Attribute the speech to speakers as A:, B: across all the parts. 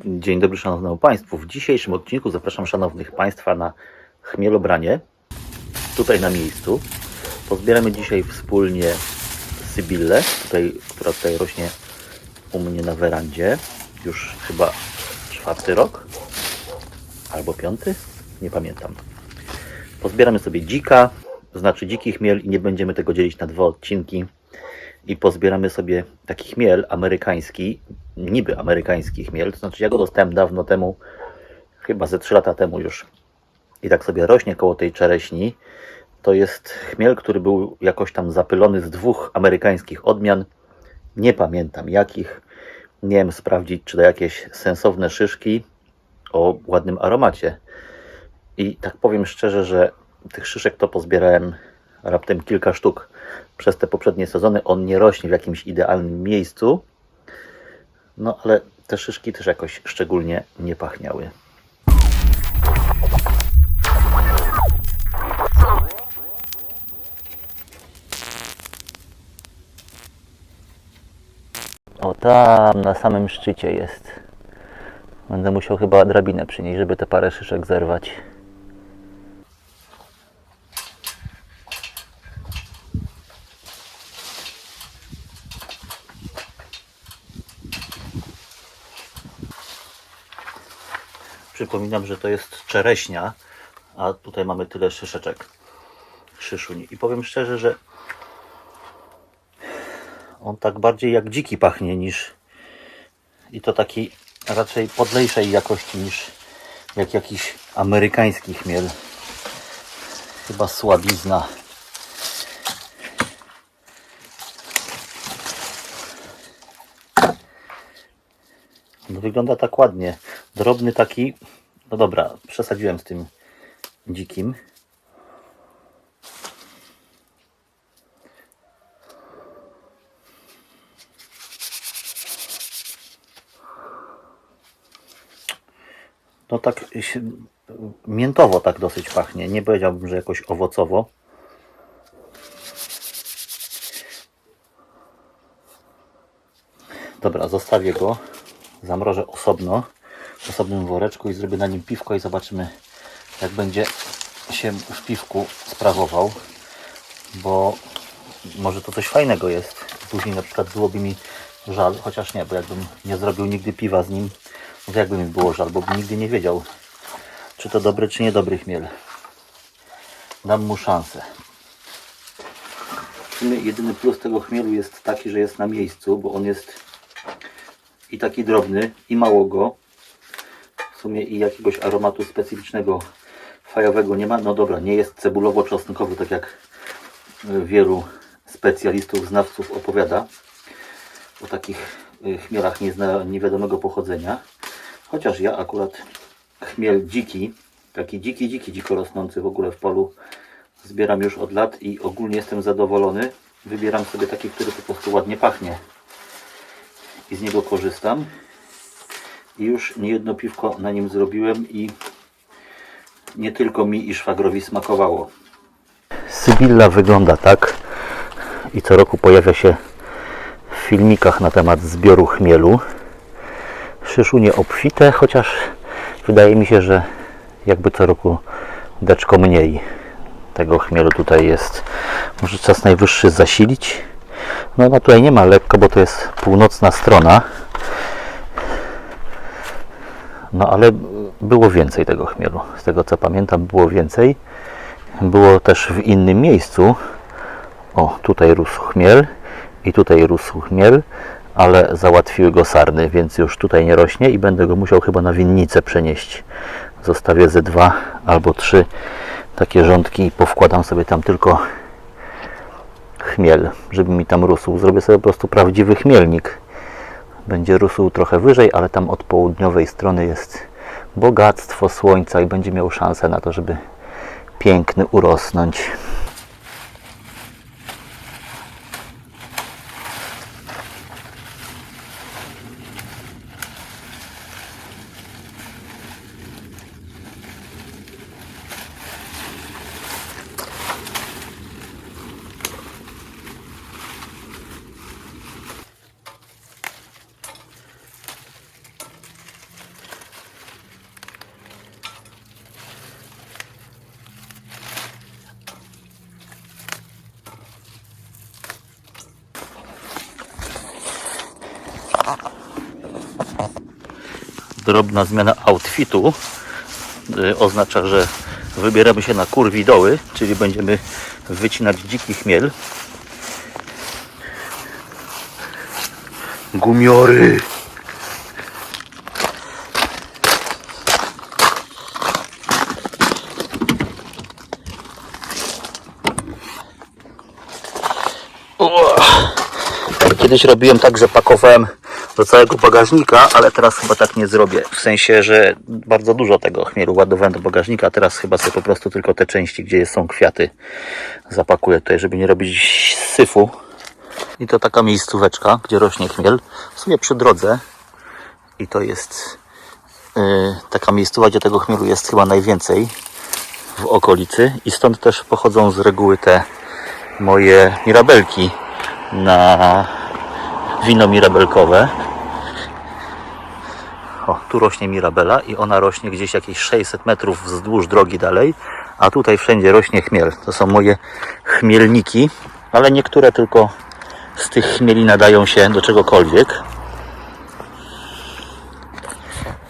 A: Dzień dobry Szanownemu Państwu. W dzisiejszym odcinku zapraszam Szanownych Państwa na chmielobranie. Tutaj na miejscu. Pozbieramy dzisiaj wspólnie sybillę, tutaj, która tutaj rośnie u mnie na werandzie. Już chyba czwarty rok. Albo piąty? Nie pamiętam. Pozbieramy sobie dzika, znaczy dziki chmiel i nie będziemy tego dzielić na dwa odcinki. I pozbieramy sobie taki chmiel amerykański, niby amerykański chmiel, to znaczy ja go dostałem dawno temu, chyba ze 3 lata temu już. I tak sobie rośnie koło tej czereśni. To jest chmiel, który był jakoś tam zapylony z dwóch amerykańskich odmian. Nie pamiętam jakich. Nie wiem sprawdzić, czy to jakieś sensowne szyszki o ładnym aromacie. I tak powiem szczerze, że tych szyszek to pozbierałem raptem kilka sztuk przez te poprzednie sezony. On nie rośnie w jakimś idealnym miejscu, no ale te szyszki też jakoś szczególnie nie pachniały. O, tam na samym szczycie jest. Będę musiał chyba drabinę przynieść, żeby te parę szyszek zerwać. Przypominam, że to jest czereśnia, a tutaj mamy tyle szyszeczek. Szyszuń. I powiem szczerze, że on tak bardziej jak dziki pachnie niż i to taki raczej podlejszej jakości niż jak jakiś amerykański chmiel. Chyba słabizna. No, wygląda tak ładnie. Drobny taki. No dobra, przesadziłem z tym dzikim. No tak miętowo tak dosyć pachnie. Nie powiedziałbym, że jakoś owocowo. Dobra, zostawię go. Zamrożę osobno, w osobnym woreczku i zrobię na nim piwko i zobaczymy, jak będzie się w piwku sprawował. Bo może to coś fajnego jest. Później na przykład byłoby mi żal, chociaż nie, bo jakbym nie zrobił nigdy piwa z nim, no to jakby mi było żal, bo bym nigdy nie wiedział, czy to dobry, czy niedobry chmiel. Dam mu szansę. Jedyny plus tego chmielu jest taki, że jest na miejscu, bo on jest i taki drobny, i mało go. W sumie i jakiegoś aromatu specyficznego, fajowego nie ma. No dobra, nie jest cebulowo-czosnkowy, tak jak y, wielu specjalistów, znawców opowiada o takich y, chmielach niezna, niewiadomego pochodzenia. Chociaż ja akurat chmiel dziki, taki dziki, dziki, dziko rosnący w ogóle w polu zbieram już od lat i ogólnie jestem zadowolony. Wybieram sobie taki, który po prostu ładnie pachnie i z niego korzystam. I już niejedno piwko na nim zrobiłem i nie tylko mi i szwagrowi smakowało. Sybilla wygląda tak i co roku pojawia się w filmikach na temat zbioru chmielu. Szyszunie obfite, chociaż wydaje mi się, że jakby co roku deczko mniej tego chmielu tutaj jest. Może czas najwyższy zasilić. No, no tutaj nie ma lekko, bo to jest północna strona. No ale było więcej tego chmielu. Z tego co pamiętam było więcej. Było też w innym miejscu. O, tutaj rósł chmiel i tutaj rósł chmiel, ale załatwiły go sarny, więc już tutaj nie rośnie i będę go musiał chyba na winnicę przenieść. Zostawię ze dwa albo trzy takie rządki i powkładam sobie tam tylko chmiel, żeby mi tam rósł. Zrobię sobie po prostu prawdziwy chmielnik. Będzie rósł trochę wyżej, ale tam od południowej strony jest bogactwo słońca i będzie miał szansę na to, żeby piękny urosnąć. Drobna zmiana outfitu y, oznacza, że wybieramy się na kurwi doły, czyli będziemy wycinać dziki chmiel. Gumiory! Kiedyś robiłem tak, że pakowałem do całego bagażnika, ale teraz chyba tak nie zrobię. W sensie, że bardzo dużo tego chmielu ładowałem do bagażnika, teraz chyba sobie po prostu tylko te części, gdzie są kwiaty zapakuję tutaj, żeby nie robić syfu. I to taka miejscóweczka, gdzie rośnie chmiel. W sumie przy drodze. I to jest yy, taka miejscowa, gdzie tego chmielu jest chyba najwięcej w okolicy. I stąd też pochodzą z reguły te moje mirabelki na wino mirabelkowe. O, tu rośnie mirabela i ona rośnie gdzieś jakieś 600 metrów wzdłuż drogi dalej, a tutaj wszędzie rośnie chmiel. To są moje chmielniki, ale niektóre tylko z tych chmieli nadają się do czegokolwiek.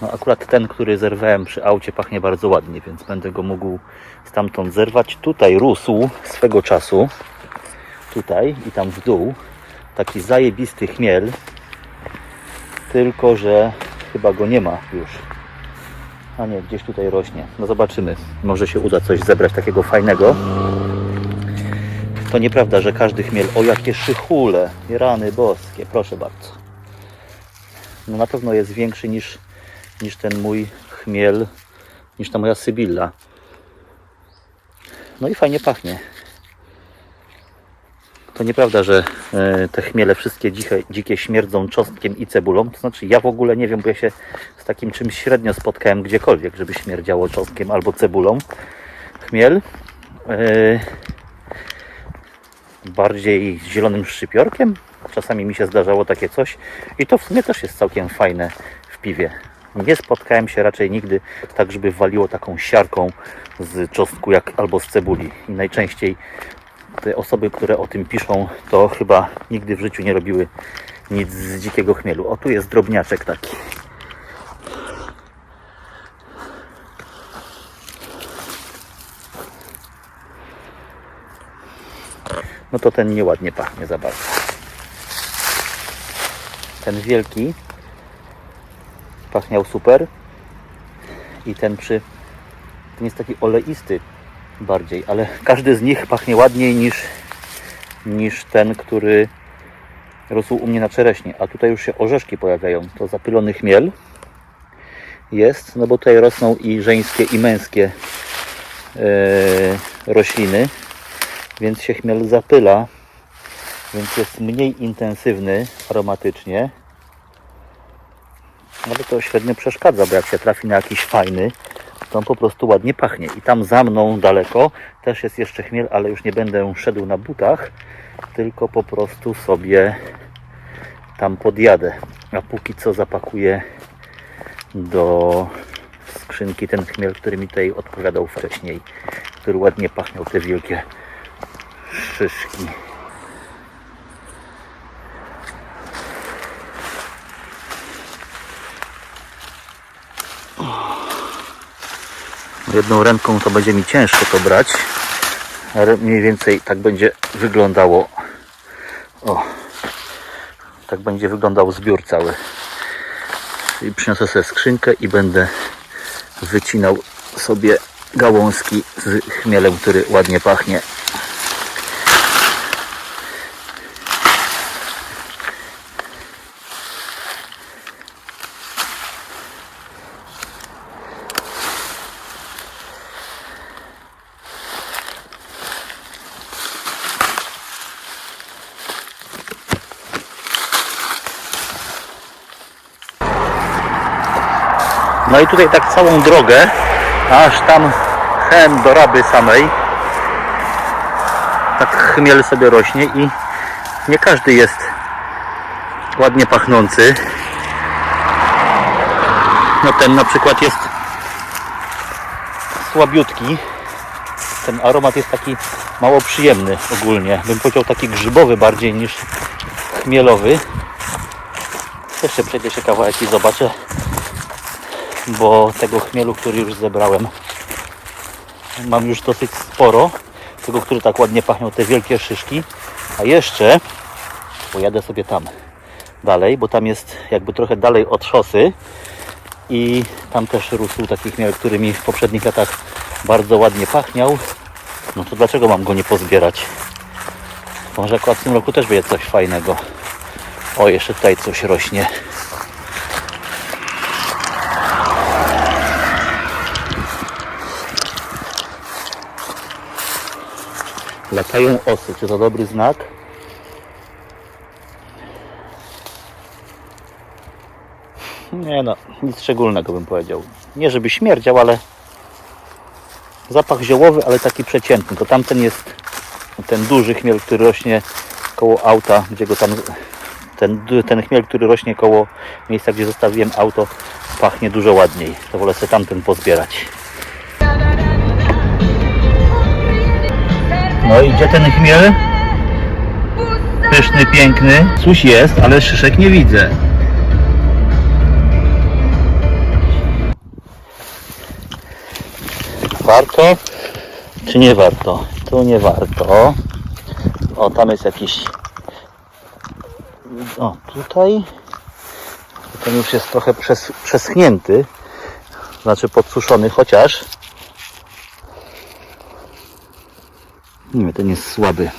A: No akurat ten, który zerwałem przy aucie pachnie bardzo ładnie, więc będę go mógł stamtąd zerwać. Tutaj rósł swego czasu, tutaj i tam w dół, taki zajebisty chmiel, tylko że chyba go nie ma już. A nie, gdzieś tutaj rośnie. No zobaczymy. Może się uda coś zebrać takiego fajnego. To nieprawda, że każdy chmiel. O jakie szychule, rany boskie, proszę bardzo. No na pewno jest większy niż, niż ten mój chmiel, niż ta moja sybilla. No i fajnie pachnie. To nieprawda, że e, te chmiele wszystkie dzikie, dzikie śmierdzą czosnkiem i cebulą. To znaczy ja w ogóle nie wiem, bo ja się z takim czymś średnio spotkałem gdziekolwiek, żeby śmierdziało czosnkiem albo cebulą. Chmiel. e, bardziej z zielonym szczypiorkiem. Czasami mi się zdarzało takie coś. I to w sumie też jest całkiem fajne w piwie. Nie spotkałem się raczej nigdy tak, żeby waliło taką siarką z czosnku jak albo z cebuli. I najczęściej te osoby, które o tym piszą, to chyba nigdy w życiu nie robiły nic z dzikiego chmielu. O, tu jest drobniaczek taki. No to ten nieładnie pachnie za bardzo. Ten wielki pachniał super. I ten przy... Ten jest taki oleisty bardziej, ale każdy z nich pachnie ładniej niż, niż ten, który rósł u mnie na czereśnie. A tutaj już się orzeszki pojawiają. To zapylony chmiel jest, no bo tutaj rosną i żeńskie i męskie e, rośliny, więc się chmiel zapyla, więc jest mniej intensywny aromatycznie. Ale to średnio przeszkadza, bo jak się trafi na jakiś fajny, on po prostu ładnie pachnie. I tam za mną daleko też jest jeszcze chmiel, ale już nie będę szedł na butach, tylko po prostu sobie tam podjadę. A póki co zapakuję do skrzynki ten chmiel, który mi tutaj odpowiadał wcześniej, który ładnie pachniał te wielkie szyszki. Jedną ręką to będzie mi ciężko to brać, mniej więcej tak będzie wyglądało. O, tak będzie wyglądał zbiór cały. I przyniosę sobie skrzynkę i będę wycinał sobie gałązki z chmielem, który ładnie pachnie. No i tutaj tak całą drogę, aż tam hen do Raby samej, tak chmiel sobie rośnie i nie każdy jest ładnie pachnący. No ten na przykład jest słabiutki. Ten aromat jest taki mało przyjemny ogólnie. Bym powiedział taki grzybowy bardziej niż chmielowy. Jeszcze przejdę się kawałek i zobaczę bo tego chmielu, który już zebrałem, mam już dosyć sporo. Tego, który tak ładnie pachniał, te wielkie szyszki. A jeszcze pojadę sobie tam dalej, bo tam jest jakby trochę dalej od szosy i tam też rósł taki chmiel, który mi w poprzednich latach bardzo ładnie pachniał. No to dlaczego mam go nie pozbierać? Może akurat w tym roku też będzie coś fajnego. O, jeszcze tutaj coś rośnie. Latają osy. Czy to dobry znak? Nie no, nic szczególnego bym powiedział. Nie żeby śmierdział, ale zapach ziołowy, ale taki przeciętny. To tamten jest ten duży chmiel, który rośnie koło auta, gdzie go tam ten, ten chmiel, który rośnie koło miejsca, gdzie zostawiłem auto, pachnie dużo ładniej. To wolę sobie tamten pozbierać. No i gdzie ten chmiel? Pyszny, piękny. Coś jest, ale szyszek nie widzę. Warto? Czy nie warto? Tu nie warto. O, tam jest jakiś... O, tutaj... Ten już jest trochę przes, przeschnięty. Znaczy podsuszony, chociaż... Nie, ten jest słaby.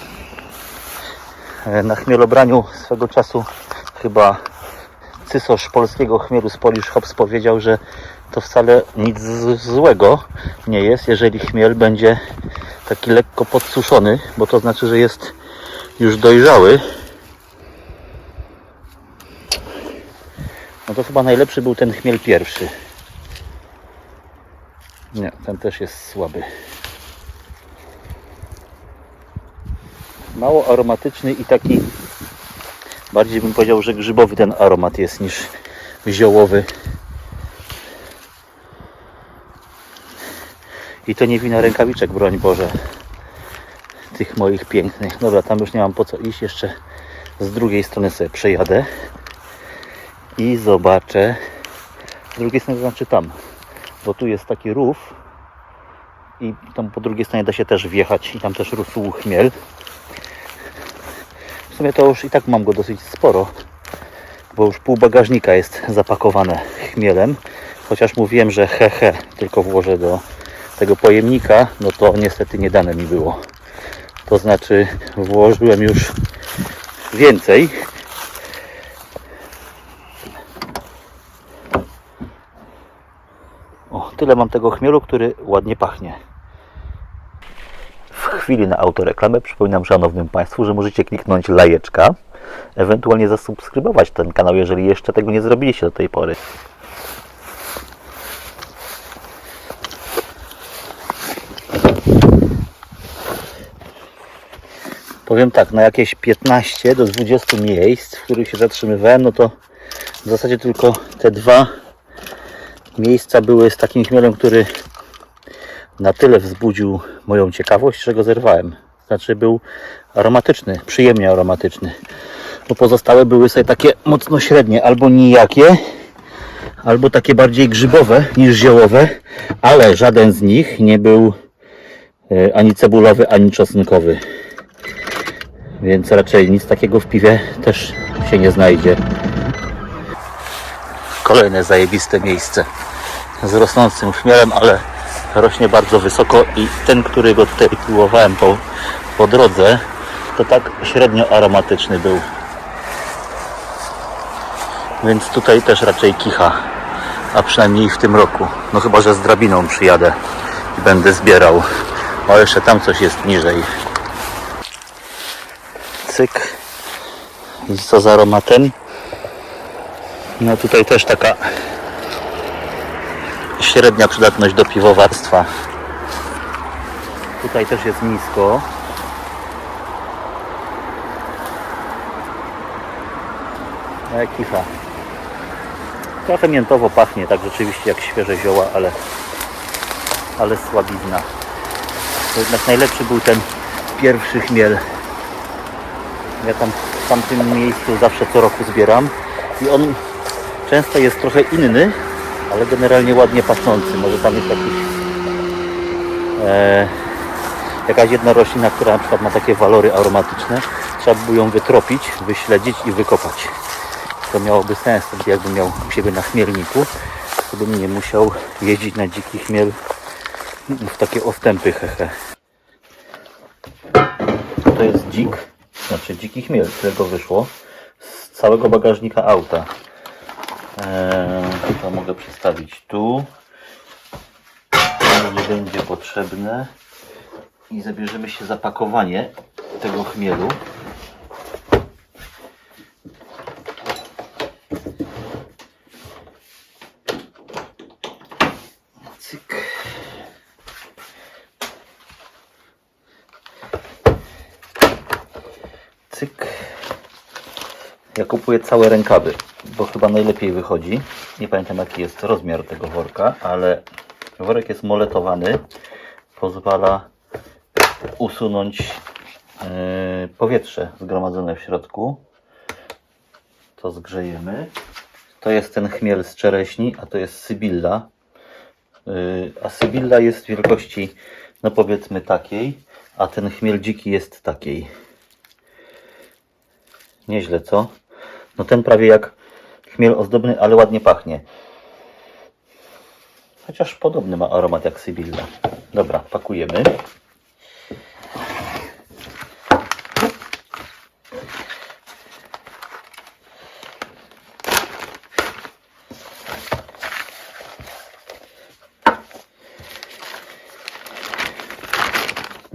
A: E, Na chmielobraniu swego czasu chyba cysarz polskiego chmielu z Polish Hops powiedział, że to wcale nic złego nie jest, jeżeli chmiel będzie taki lekko podsuszony, bo to znaczy, że jest już dojrzały. No to chyba najlepszy był ten chmiel pierwszy. Nie, ten też jest słaby. Mało aromatyczny i taki bardziej bym powiedział, że grzybowy ten aromat jest niż ziołowy. I to nie wina rękawiczek, broń Boże. Tych moich pięknych. Dobra, tam już nie mam po co iść. Jeszcze z drugiej strony sobie przejadę. I zobaczę. Z drugiej strony to znaczy tam. Bo tu jest taki rów. I tam po drugiej stronie da się też wjechać. I tam też rósł chmiel. W sumie to już i tak mam go dosyć sporo. Bo już pół bagażnika jest zapakowane chmielem. Chociaż mówiłem, że he he, tylko włożę do tego pojemnika, no to niestety nie dane mi było. To znaczy włożyłem już więcej. O, tyle mam tego chmielu, który ładnie pachnie. Chwili na autoreklamę przypominam szanownym Państwu, że możecie kliknąć lajeczka, ewentualnie zasubskrybować ten kanał, jeżeli jeszcze tego nie zrobiliście do tej pory. Powiem tak, na jakieś 15 do 20 miejsc, w których się zatrzymywałem, no to w zasadzie tylko te dwa miejsca były z takim chmielem, który na tyle wzbudził moją ciekawość, że go zerwałem. Znaczy był aromatyczny, przyjemnie aromatyczny. Bo pozostałe były sobie takie mocno średnie, albo nijakie, albo takie bardziej grzybowe niż ziołowe, ale żaden z nich nie był e, ani cebulowy, ani czosnkowy. Więc raczej nic takiego w piwie też się nie znajdzie. Kolejne zajebiste miejsce z rosnącym chmielem, ale rośnie bardzo wysoko i ten, którego tutaj próbowałem po, po drodze, to tak średnio aromatyczny był. Więc tutaj też raczej kicha, a przynajmniej w tym roku. No chyba, że z drabiną przyjadę i będę zbierał. O, jeszcze tam coś jest niżej. Cyk. I co z aromatem? No tutaj też taka średnia przydatność do piwowarstwa. Tutaj też jest nisko. Ale kicha. Trochę miętowo pachnie, tak rzeczywiście jak świeże zioła, ale, ale słabizna. To jednak najlepszy był ten pierwszy chmiel. Ja tam w tamtym miejscu zawsze co roku zbieram i on często jest trochę inny ale generalnie ładnie pachnący. Może tam jest jakiś, e, jakaś jedna roślina, która na przykład ma takie walory aromatyczne. Trzeba by ją wytropić, wyśledzić i wykopać. To miałoby sens, wtedy jakbym miał u siebie na chmielniku, to bym nie musiał jeździć na dziki chmiel w takie ostępy, hehe. To jest dzik, znaczy dziki chmiel, którego wyszło z całego bagażnika auta. Eee, to mogę przestawić tu. Nie będzie potrzebne. I zabierzemy się za pakowanie tego chmielu. Cyk. Cyk. Ja kupuję całe rękawy, bo chyba najlepiej wychodzi. Nie pamiętam jaki jest rozmiar tego worka, ale worek jest moletowany. Pozwala usunąć yy, powietrze zgromadzone w środku. To zgrzejemy. To jest ten chmiel z czereśni, a to jest sybilla. Yy, a sybilla jest wielkości, no powiedzmy takiej, a ten chmiel dziki jest takiej. Nieźle, co? No ten prawie jak chmiel ozdobny, ale ładnie pachnie. Chociaż podobny ma aromat jak sybilla. Dobra, pakujemy.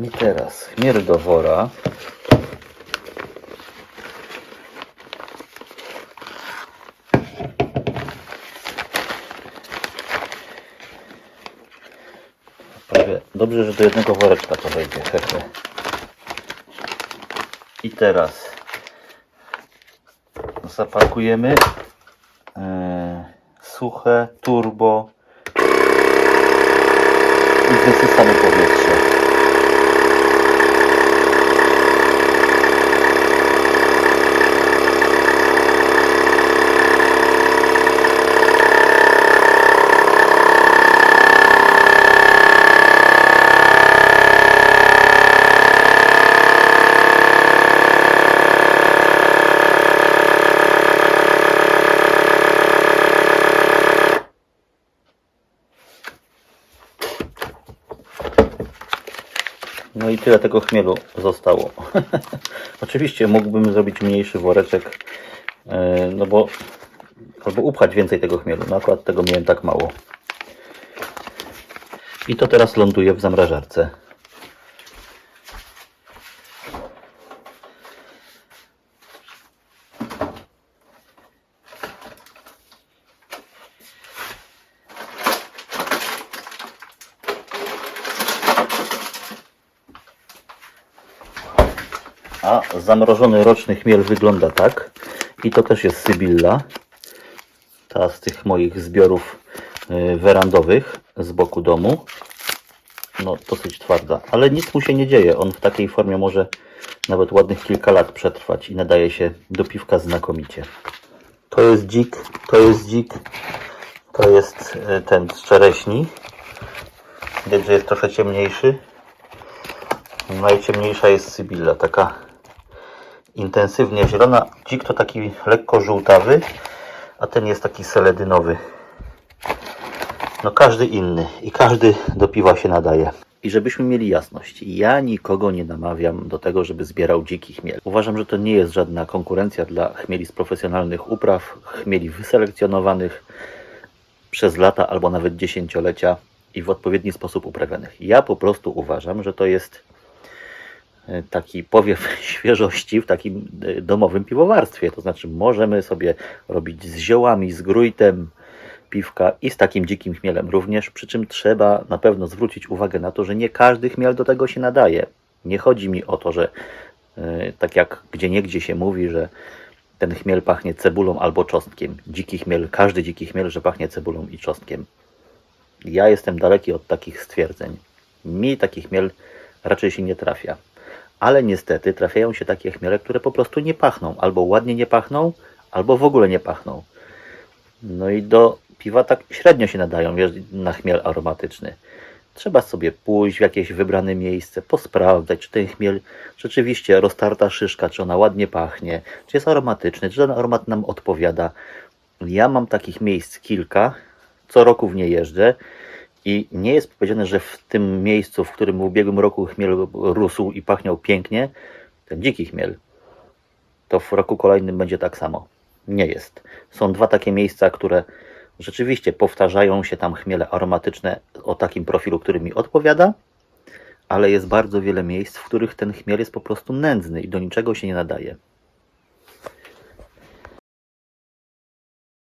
A: I teraz chmiel do wora. Prawie dobrze, że do jednego woreczka to wejdzie. Hehe. I teraz zapakujemy e, suche turbo i wysysamy powietrze. Tyle tego chmielu zostało. Oczywiście mógłbym zrobić mniejszy woreczek, e, no bo albo upchać więcej tego chmielu. No akurat tego miałem tak mało. I to teraz ląduje w zamrażarce. Zamrożony roczny chmiel wygląda tak. I to też jest Sybilla. Ta z tych moich zbiorów y, werandowych z boku domu. No dosyć twarda, ale nic mu się nie dzieje. On w takiej formie może nawet ładnych kilka lat przetrwać i nadaje się do piwka znakomicie. To jest dzik, to jest dzik, to jest y, ten z czereśni. Widać, że jest trochę ciemniejszy. Najciemniejsza jest Sybilla, taka intensywnie zielona. Dzik to taki lekko żółtawy, a ten jest taki seledynowy. No każdy inny i każdy do piwa się nadaje. I żebyśmy mieli jasność, ja nikogo nie namawiam do tego, żeby zbierał dziki chmiel. Uważam, że to nie jest żadna konkurencja dla chmieli z profesjonalnych upraw, chmieli wyselekcjonowanych przez lata albo nawet dziesięciolecia i w odpowiedni sposób uprawionych. Ja po prostu uważam, że to jest taki powiew świeżości w takim e, domowym piwowarstwie. To znaczy możemy sobie robić z ziołami, z grójtem piwka i z takim dzikim chmielem również, przy czym trzeba na pewno zwrócić uwagę na to, że nie każdy chmiel do tego się nadaje. Nie chodzi mi o to, że e, tak jak gdzie niegdzie się mówi, że ten chmiel pachnie cebulą albo czosnkiem. Dziki chmiel, każdy dziki chmiel, że pachnie cebulą i czosnkiem. Ja jestem daleki od takich stwierdzeń. Mi taki chmiel raczej się nie trafia. Ale niestety trafiają się takie chmiele, które po prostu nie pachną. Albo ładnie nie pachną, albo w ogóle nie pachną. No i do piwa tak średnio się nadają na chmiel aromatyczny. Trzeba sobie pójść w jakieś wybrane miejsce, posprawdzać, czy ten chmiel rzeczywiście roztarta szyszka, czy ona ładnie pachnie, czy jest aromatyczny, czy ten aromat nam odpowiada. Ja mam takich miejsc kilka, co roku w nie jeżdżę i nie jest powiedziane, że w tym miejscu, w którym w ubiegłym roku chmiel rósł i pachniał pięknie, ten dziki chmiel, to w roku kolejnym będzie tak samo. Nie jest. Są dwa takie miejsca, które rzeczywiście powtarzają się tam chmiele aromatyczne o takim profilu, który mi odpowiada, ale jest bardzo wiele miejsc, w których ten chmiel jest po prostu nędzny i do niczego się nie nadaje.